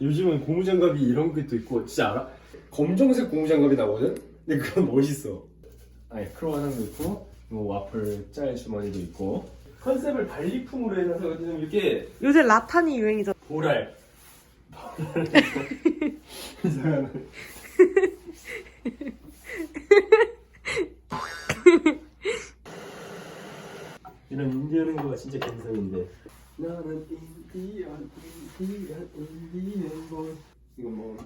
요즘은 고무장갑이 이런 것도 있고 진짜 알아? 검정색 고무장갑이 나거든? 근데 그건 멋있어 아니 크로와상도 있고 뭐 와플 짤 주머니도 있고 컨셉을 발리품으로 해놔서 좀 이렇게 요새 라탄이 유행이죠. 보랄 이상하네. 이런 인디언 거가 진짜 감성인데 나는 인디언 인디언 인디언 보 이거 뭐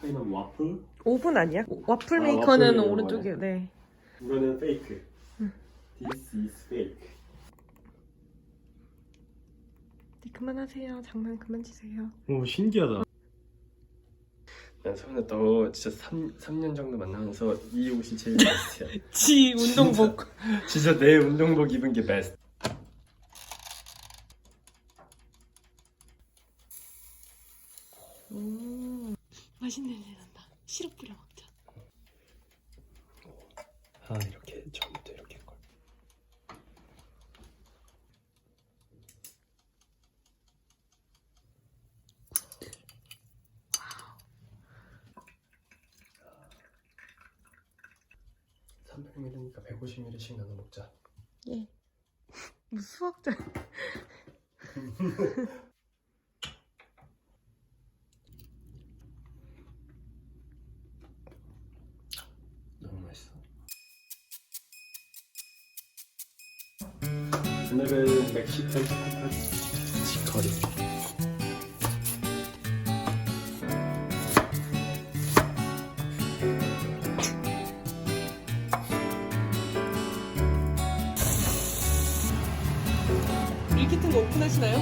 카이만 와플 오븐 아니야? 와플 아, 메이커는 와플 오른쪽에. 네. 이거는 페이크 This is fake 네, 그만하세요. 장난 그만 치세요. 오 신기하다 난 서은아 너 진짜 3, 3년 정도 만나면서 이 옷이 제일 베스트야 지 운동복. 진짜 내 운동복 입은 게 베스트 음, 맛있는 냄새 난다. 시럽 뿌려 먹자. 아 이렇게 처음부터 이렇게 걸300ml니까 150ml씩 나눠 먹자 예. 뭐 수학자. 오늘은 멕시칸 타코파 치커리 밀키트인 거 오픈하시나요?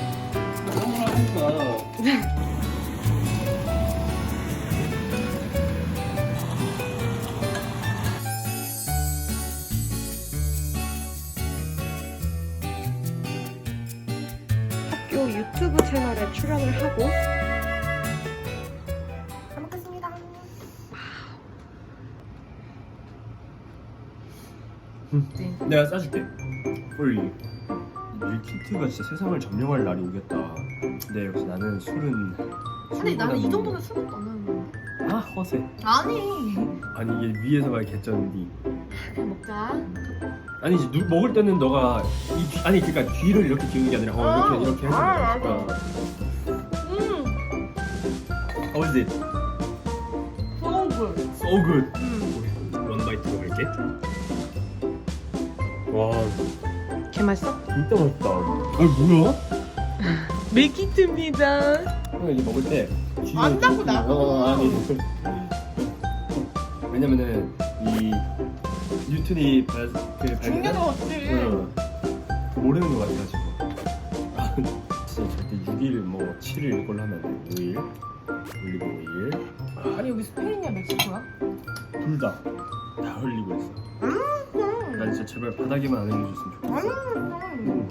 너무 하니까 학교 유튜브 채널에 출연을 하고 잘 먹겠습니다. 내가 싸줄게 홀리 밀키트가 진짜 세상을 점령할 날이 오겠다 근데 역시 나는 술은 근데 나는 이 정도면 술 먹잖아. 아 허세 아니. 아니 이게 위에서 봐야 개쩌는데 그냥 먹자. 아니 이제 누, 먹을 때는 너가 이 뒤, 아니 그러니까 뒤를 이렇게 기우는 게 아니라 어, 이렇게 이렇게 해서 아, 먹을 거야 음. How is it? 소금. So good 음. 원 바이트 먹을게 와 개 맛있어? 진짜 맛있다 아니 뭐야? 밀키트입니다. 형 이제 먹을 때 뒤에 안 이렇게- 나가. 어, 아니 왜냐면은 이 뉴턴이 발, 그 중요한 거 같지. 응. 모르는 것 같아가지고 아, 진짜 절대 6일 뭐 7일 이걸로 하면 안 돼 5일 올리브 오일 아니 여기 스페인이야 멕시코야? 둘다 다 흘리고 있어 음. 난 진짜 제발 바닥에만 안 흘려줬으면 좋겠어 음.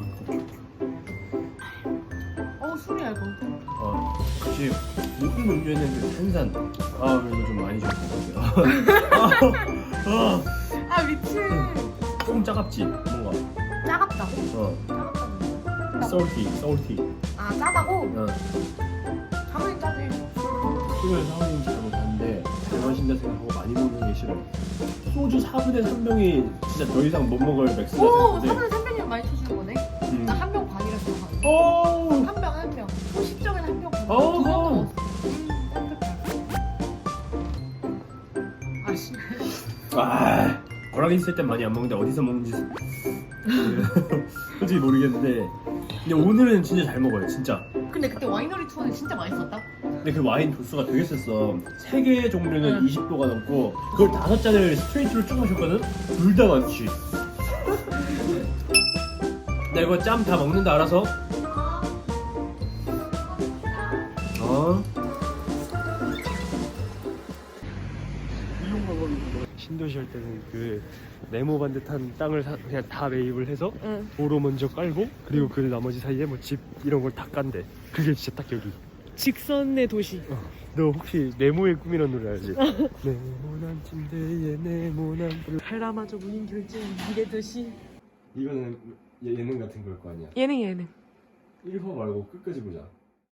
어 술이야 이거. 어, 혹시 모든 음료에는 그 탄산 아 이거 좀 많이 줄것 같아 아, 아 미친. 조금 짜갑지 뭔가 짜갑다고? 어 짜갑다고. salty salty 아 짜다고? 어 당연히 짜지. 술을 사오는지 잘못하는데 잘 마신다 생각하고 많이 먹는 게 싫어요 소주 4분의 3병이 진짜 더 이상 못 먹을 맥스가 오 3분의 3병이면 많이 드시는 거네? 음. 나 한 병 반이라 생각하는데. 오한병 한 병. 소식적인 한 병. 반. 어허. 두병 먹었어. 음, 따뜻해. 아씨. 아, 거랑 있을 땐 많이 안 먹는데 어디서 먹는지 솔직히 모르겠는데 근데 오늘은 진짜 잘 먹어요 진짜 근데 그때 와이너리 투어는 진짜 맛있었다. 근데 그 와인 도수가 되게 셌어 세개 종류는 응. 20도가 넘고 그걸 다섯 잔을 스트레이트로 쭉 마셨거든? 둘 다 많지 나 이거 짬 다 먹는다 알아서 어? 신도시 할 때는 그 네모 반듯한 땅을 사- 그냥 다 매입을 해서 응. 도로 먼저 깔고 그리고 그 나머지 사이에 뭐 집 이런 걸 다 깐대 그게 진짜 딱 여기 직선의 도시. 너 혹시 네모의 꿈이라는 노래 알지? 네모난 침대에 네모난 불 바라마저 무인 결제 미래 도시. 이거는 예- 예능 같은 걸 거 아니야 예능 예능. 1화 말고 끝까지 보자